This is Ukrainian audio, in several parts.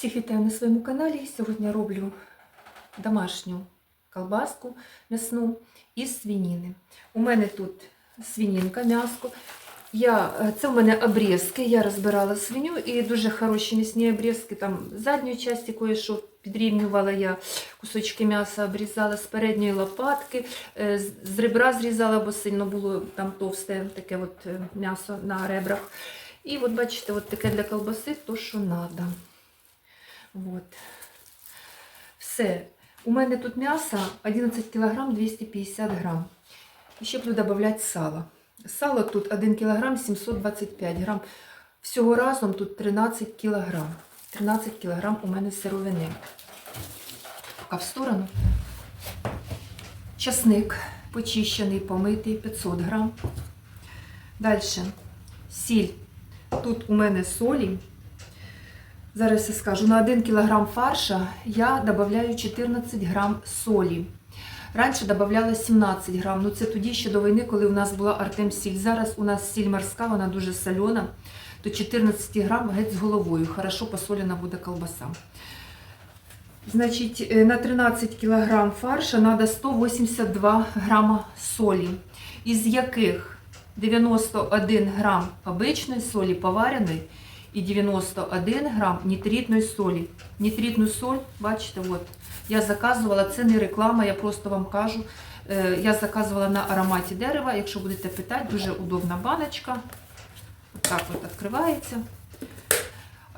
Всіх вітаю на своєму каналі. Сьогодні я роблю домашню колбаску м'ясну із свинини. У мене тут свининка, м'яско. Е, це у мене обрізки. Я розбирала свиню і дуже хороші м'ясні обрізки. Там задньої частини кое-що підрівнювала я кусочки м'яса, обрізала з передньої лопатки, е, з- з ребра зрізала, бо сильно було там товсте таке от е, м'ясо на ребрах. І от бачите, от таке для колбаси, то що треба. Вот. Все. У мене тут м'ясо 11 кг 250 грам. І ще буду додавати сало. Сало тут 1 кг 725 грам. Всього разом тут 13 кг. 13 кг у мене сировини. Пока в сторону. Часник почищений, помитий 500 грам. Далі сіль. Тут у мене солі Зараз я скажу, на 1 кг фарша я додаю 14 грам солі. Раніше додавала 17 грам. Ну це тоді ще до війни, коли у нас була Артем сіль. Зараз у нас сіль морська, вона дуже солена. То 14 грам геть з головою. Хорошо посолена буде колбаса. Значить, е, на 13 кг фарша треба 182 грама солі, із яких 91 грам обичної солі повареної і 91 грам нітритної солі. Нітритну соль, бачите, от, я заказувала, це не реклама, я просто вам кажу. Е, Я заказувала на ароматі дерева. Якщо будете питати, дуже удобна баночка. От так от відкривається.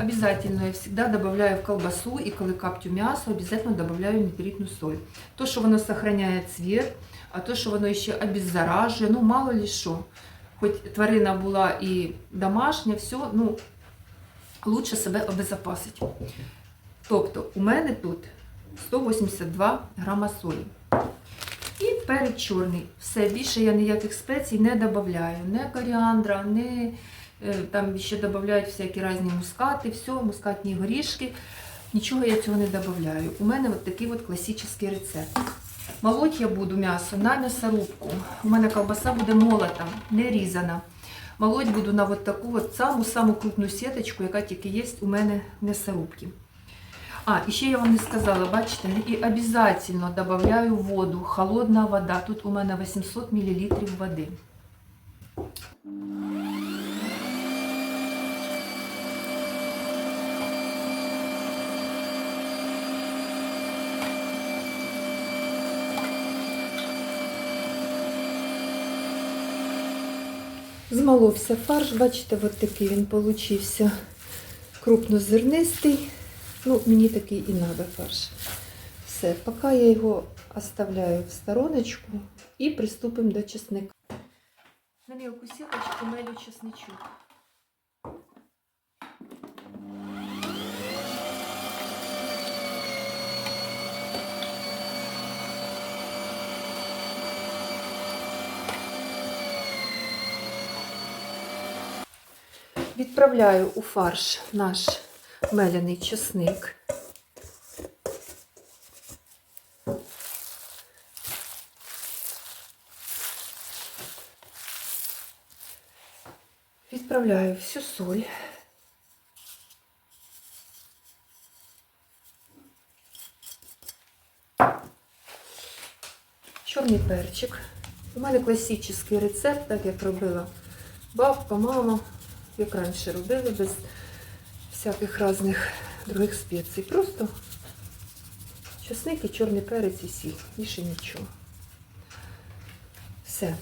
Обязательно я всегда добавляю в колбасу и коли каптю мясо, обязательно добавляю нитритную соль. То, что воно сохраняет цвет, а то, що воно ще обеззаражує, ну мало ли що. Хоч тварина була і домашня, все, ну, лучше себе обезопасити. Тобто у мене тут 182 грама солі. І перець чорний. Все, більше я ніяких спецій не додаю. Не коріандра, не там ще додають всякі різні мускати, все, мускатні горішки. Нічого я цього не додаю. У мене от такий от класичний рецепт. Молоть я буду м'ясо на м'ясорубку. У мене ковбаса буде молота, не різана. Молоть буду на от таку от саму-саму крупну сіточку, яка тільки є у мене в м'ясорубці. А, і ще я вам не сказала, бачите, і обов'язково додаю воду, холодна вода. Тут у мене 800 мл води. Змоловся фарш, бачите, от такий він получився крупнозернистий. Ну, мені такий і треба фарш. Все, поки я його оставляю в стороночку і приступимо до чесника. На мілку сіточку мелю чесничок. Відправляю у фарш наш меляний чесник. Відправляю всю соль. Чорний перчик. У мене класичний рецепт, так як робила бабка, мама, як раніше робили, без всяких різних других спецій. Просто чесник і чорний перець і сіль. Більше нічого. Все.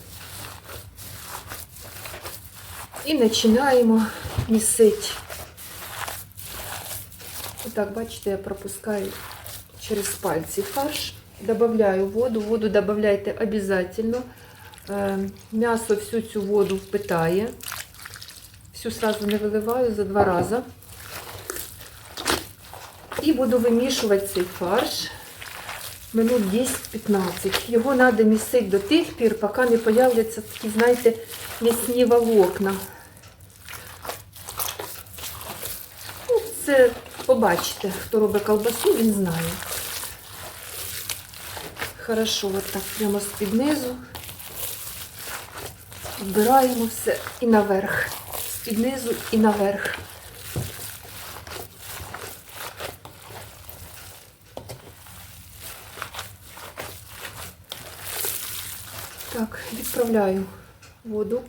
І починаємо місити. Отак, бачите, я пропускаю через пальці фарш. Добавляю воду. Воду додавайте обов'язково. Е, М'ясо всю цю воду впитає. Всю сразу не виливаю за два рази. І буду вимішувати цей фарш минут 10-15. Його треба місити до тих пір, поки не появляться такі, знаєте, м'ясні волокна. Ну, це побачите, хто робить колбасу, він знає. Хорошо, от так прямо з-під низу. Вбираємо все і наверх піднизу і наверх. Так, відправляю воду.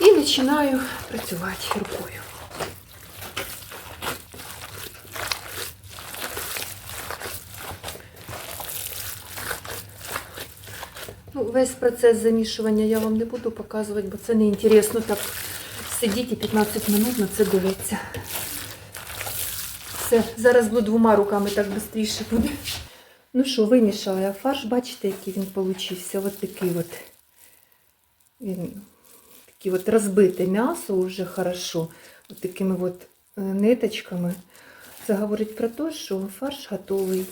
І починаю працювати рукою. Весь процес замішування я вам не буду показувати, бо це не інтересно так сидіти 15 минут на це дивитися. Все, зараз буду двома руками так швидше буде. Ну що, вимішала я фарш, бачите, який він получився. Ось такий от. Він такий от розбите м'ясо вже хорошо. От такими от е, ниточками. Це говорить про те, що фарш готовий.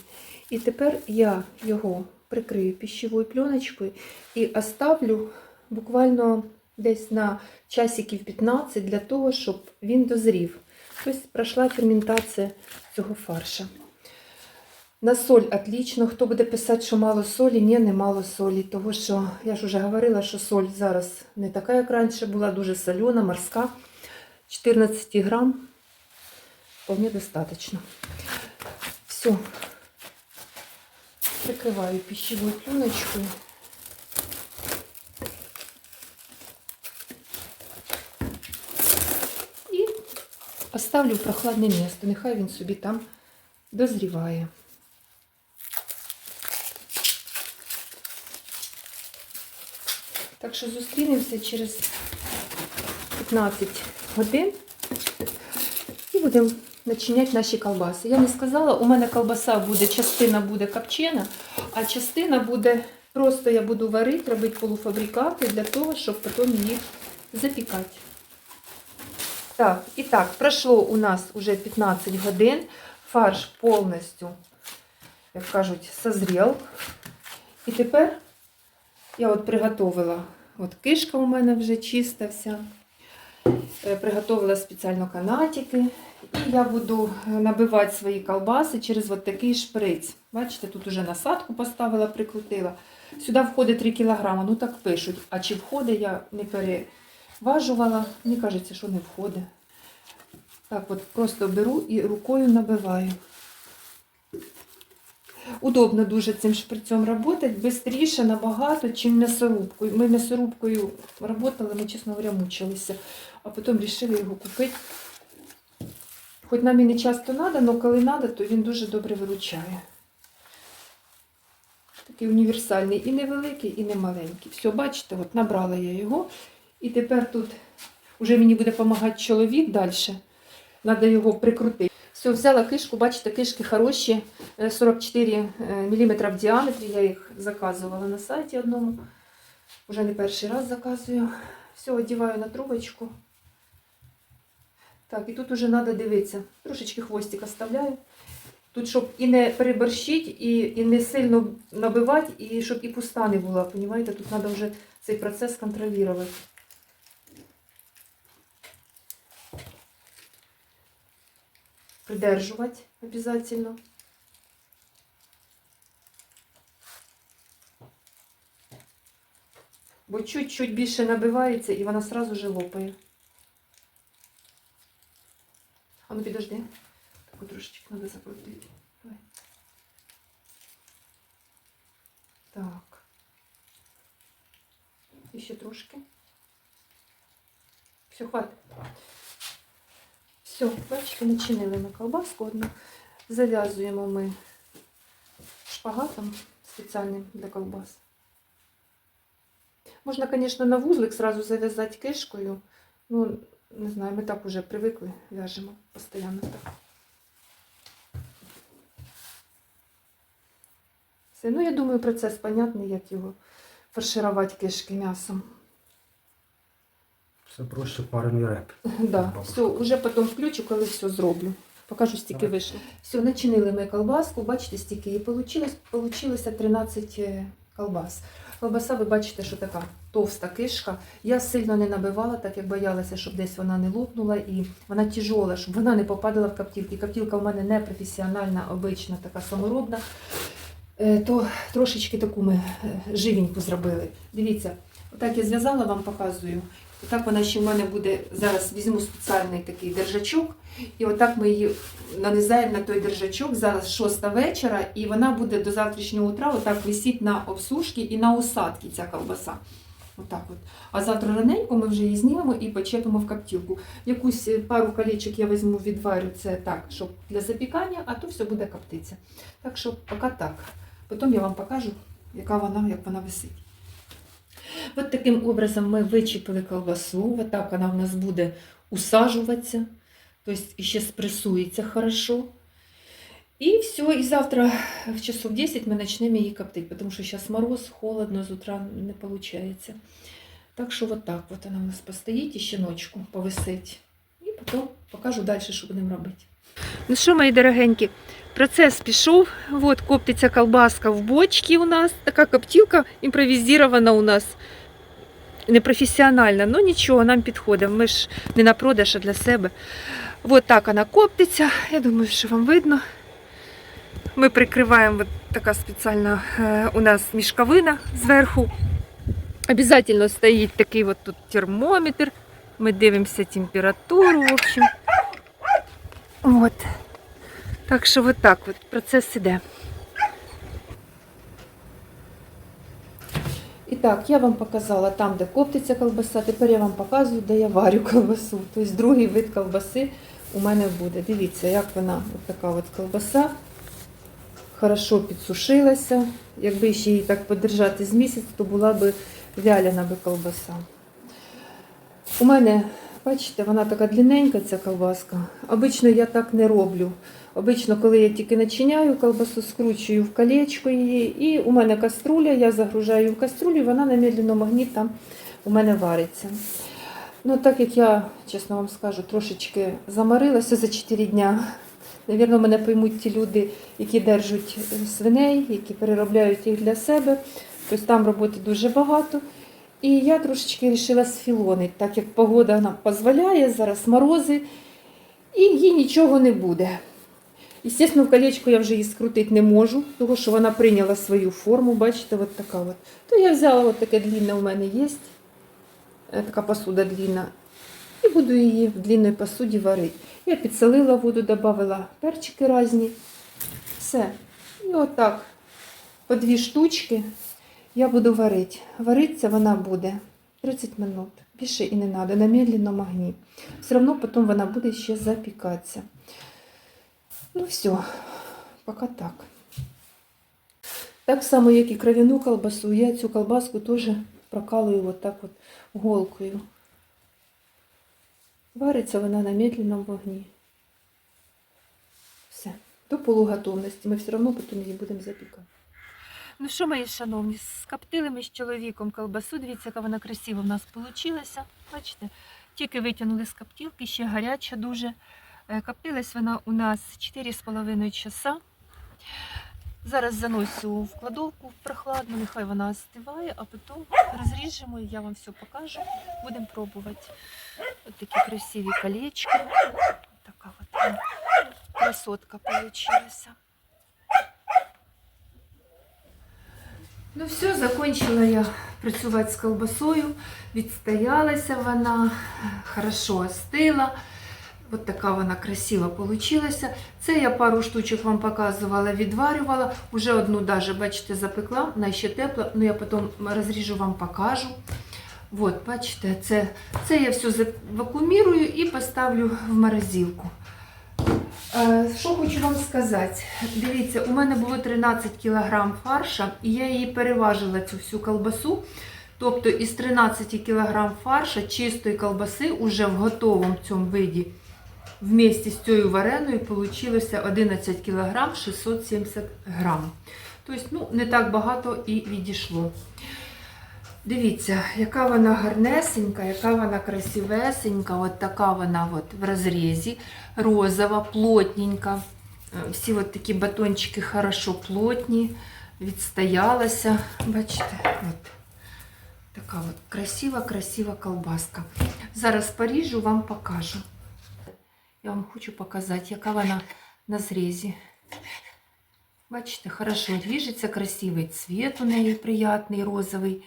І тепер я його прикрию пищевою пленочкою і оставлю буквально десь на часиків 15 для того, щоб він дозрів. Тобто пройшла ферментація цього фарша. На соль отлично. Хто буде писати, що мало солі, ні, не мало солі. Тому що я ж вже говорила, що соль зараз не така, як раніше була, дуже солена, морська. 14 грам. Вполне достаточно. Все. Прикрываю пищевой пленочкой. І поставлю в прохладне місце. Нехай він собі там дозріває. Так що зустрінемося через 15 годин і будемо Начиняти наші колбаси. Я не сказала, у мене колбаса буде, частина буде копчена, а частина буде, просто я буду варити, робити полуфабрикати для того, щоб потім їх запікати. Так, і так, пройшло у нас уже 15 годин. Фарш повністю, як кажуть, созрів. І тепер я от приготовила, от кишка у мене вже чиста вся. Е, Приготовила спеціально канатики. І я буду е, набивати свої колбаси через от такий шприц. Бачите, тут уже насадку поставила, прикрутила. Сюди входить 3 кг, ну так пишуть. А чи входить, я не переважувала. Мені кажеться, що не входить. Так от просто беру і рукою набиваю. Удобно дуже цим шприцем працювати, швидше набагато, чим м'ясорубкою. Ми м'ясорубкою працювали, ми, чесно говоря, мучилися, а потім вирішили його купити. Хоч нам і не часто треба, але коли треба, то він дуже добре виручає. Такий універсальний і невеликий, і не маленький. Все, бачите, от набрала я його. І тепер тут вже мені буде допомагати чоловік далі. Треба його прикрутити. Все, взяла кишку, бачите, кишки хороші, е, 44 мм в діаметрі. Я їх заказувала на сайті одному. Уже не перший раз заказую. Все, одіваю на трубочку. Так, і тут уже треба дивитися. Трошечки хвостик оставляю. Тут, щоб і не переборщити, і, і не сильно набивати, і щоб і пуста не була. Понімаєте? Тут треба вже цей процес контролювати. Придержувати обязательно. Бо чуть-чуть більше набивається і вона сразу же лопає. А ну підожди. Так трошечки треба закрутити. Давай. Так. І ще трошки. Все, хватить. Все, бачите, начинили на колбаску одну. Зав'язуємо ми шпагатом спеціальним для колбас. Можна, звісно, на вузлик сразу зав'язати кишкою. Ну, не знаю, ми так уже привикли, в'яжемо постійно так. Все. Ну, я думаю, процес понятний, як його фарширувати кишки м'ясом. Все проще парений реп. Да, все, уже потім включу, коли все зроблю. Покажу, стільки вийшло. Все, начинили ми колбаску, бачите, стільки її получилось. Получилося 13 е, колбас. Колбаса, ви бачите, що така товста кишка. Я сильно не набивала, так як боялася, щоб десь вона не лопнула. І вона тяжола, щоб вона не попадала в каптівки. Каптівка в мене не професіональна, обична, така саморобна. Е, То трошечки таку ми живіньку живеньку зробили. Дивіться, отак я зв'язала, вам показую. Отак вона ще в мене буде. Зараз візьму спеціальний такий держачок. І отак ми її нанизаємо на той держачок. Зараз 6 вечора, і вона буде до завтрашнього утра отак висіти на обсушки і на осадки ця колбаса. Отак от. А завтра раненько ми вже її знімемо і почепимо в коптілку. Якусь е, пару колечок я візьму, відварю це так, щоб для запікання, а то все буде коптитися. Так що поки так. Потім я вам покажу, яка вона, як вона висить. От таким образом ми вичепили колбасу. От так вона в нас буде усаджуватися. Тобто ще спресується хорошо. І все, і завтра в часов 10 ми почнемо її коптити, тому що зараз мороз, холодно, з утра не виходить. Так що от так от вона у нас постоїть і ще ночку повисить. І потім покажу далі, що будемо робити. Ну що, мої дорогенькі, процес пішов. От коптиться колбаска в бочці у нас. Така коптілка імпровізована у нас. Непрофесіональна, ну нічого, нам підходить. Ми ж не на продаж, а для себе. От так вона коптиться. Я думаю, що вам видно. Ми прикриваємо от така спеціальна е, у нас мішковина зверху. Обязательно стоїть такий от тут термометр. Ми дивимося температуру, в общем. От. Так що от так от процес іде. І так, я вам показала там, де коптиться колбаса. Тепер я вам показую, де я варю колбасу. Тобто другий вид колбаси у мене буде. Дивіться, як вона, от така от колбаса. Хорошо підсушилася. Якби ще її так подержати з місяць, то була б вяляна би колбаса. У мене, бачите, вона така длинненька, ця колбаска. Обично я так не роблю. Обично, коли я тільки начиняю колбасу, скручую в колечко її, і у мене каструля, я загружаю в каструлю, вона на медленному огні там у мене вариться. Ну, так як я, чесно вам скажу, трошечки замарилася за 4 дня. Навірно, мене поймуть ті люди, які держать свиней, які переробляють їх для себе. Тобто там роботи дуже багато. І я трошечки вирішила сфілонити, так як погода нам дозволяє, зараз морози, і їй нічого не буде. Звісно, в колечко я вже її скрутити не можу, тому що вона прийняла свою форму, бачите, от така от. То я взяла от таке длинне у мене є, е, така посуда длинна, і буду її в длинній посуді варити. Я підсолила воду, додала перчики різні. Все. І отак, по дві штучки я буду варити. Вариться вона буде 30 минут. Більше і не треба, на медленному огні. Все одно потім вона буде ще запікатися. Ну все, поки так. Так само, як і кров'яну колбасу, я цю колбаску теж прокалую вот так от голкою. Вариться вона на медленному вогні. Все, до полуготовності. Ми все одно потім її будемо запікати. Ну що, мої шановні, скоптили ми з чоловіком колбасу. Дивіться, яка вона красива в нас вийшла. Бачите, тільки витягнули з коптілки, ще гаряча дуже. Е, Коптилась вона у нас 4,5 часа. Зараз заносю в кладовку в прохладну, нехай вона остиває, а потім розріжемо і я вам все покажу. Будемо пробувати. Ось такі красиві колечки. Така от красотка получилась. Ну все, закончила я працювати з колбасою, відстоялася вона, хорошо остила. Ось така вона красива получилася. Це я пару штучок вам показувала, відварювала. Уже одну даже, бачите, запекла, вона ще тепла, ну я потім розріжу вам покажу. От, бачите, це, це я все завакуумірую і поставлю в морозилку. Е, Що хочу вам сказати? Дивіться, у мене було 13 кг фарша, і я її переважила цю всю колбасу. Тобто із 13 кг фарша чистої колбаси уже в готовому цьому виді вместе з цією вареною вийшло 11 кг 670 грам. Тобто, ну, не так багато і відійшло. Дивіться, яка вона гарнесенька, яка вона красивесенька, от така вона от в розрізі, розова, плотненька. Е, Всі от такі батончики хорошо плотні, відстоялася. Бачите, от така от красива-красива колбаска. Зараз поріжу, вам покажу. Я вам хочу показати, яка вона на зрізі. Бачите, хорошо ріжеться, красивий цвіт у неї приятний, розовий.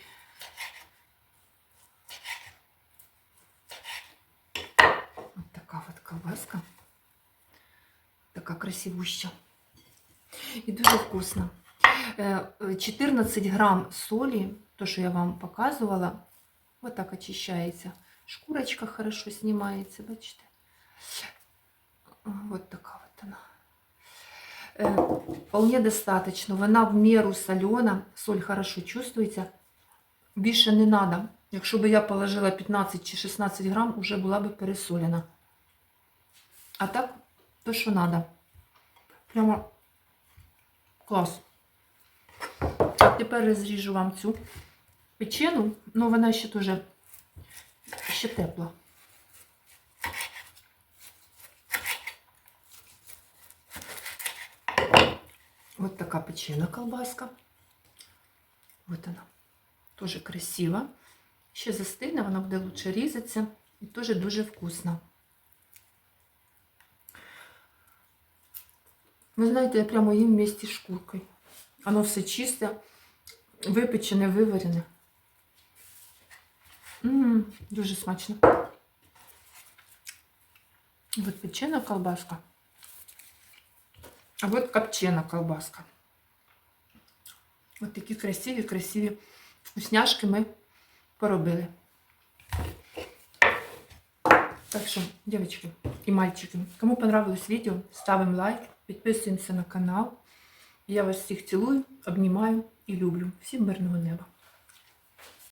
колбаска. Така красивуща. І дуже вкусна. Е, е, 14 грам солі, то, що я вам показувала, вот так очищається. Шкурочка хорошо знімається, бачите? Вот така вот вона. Е, Вполне достаточно. Вона в міру солена, соль хорошо чувствується. Більше не треба. Якщо б я положила 15 чи 16 грам, вже була б пересолена. А так, то, що треба. Прямо клас. Так, тепер розріжу вам цю печену, ну вона ще дуже ще тепла. Вот така печена колбаска. Вот она. Тоже красива. Ще застигне, вона буде лучше різатися. І теж дуже вкусна. Ви знаєте, я прямо їм вместе з шкуркою. Воно все чисте, випечене, виварене. М, дуже смачно. Вот печена колбаска. А вот копчена колбаска. Вот такі красиві, красиві вкусняшки ми поробили. Так що, девочки і мальчики, кому понравилось відео, ставимо лайк, підписуємося на канал. Я вас всіх цілую, обнімаю і люблю. Всім мирного неба.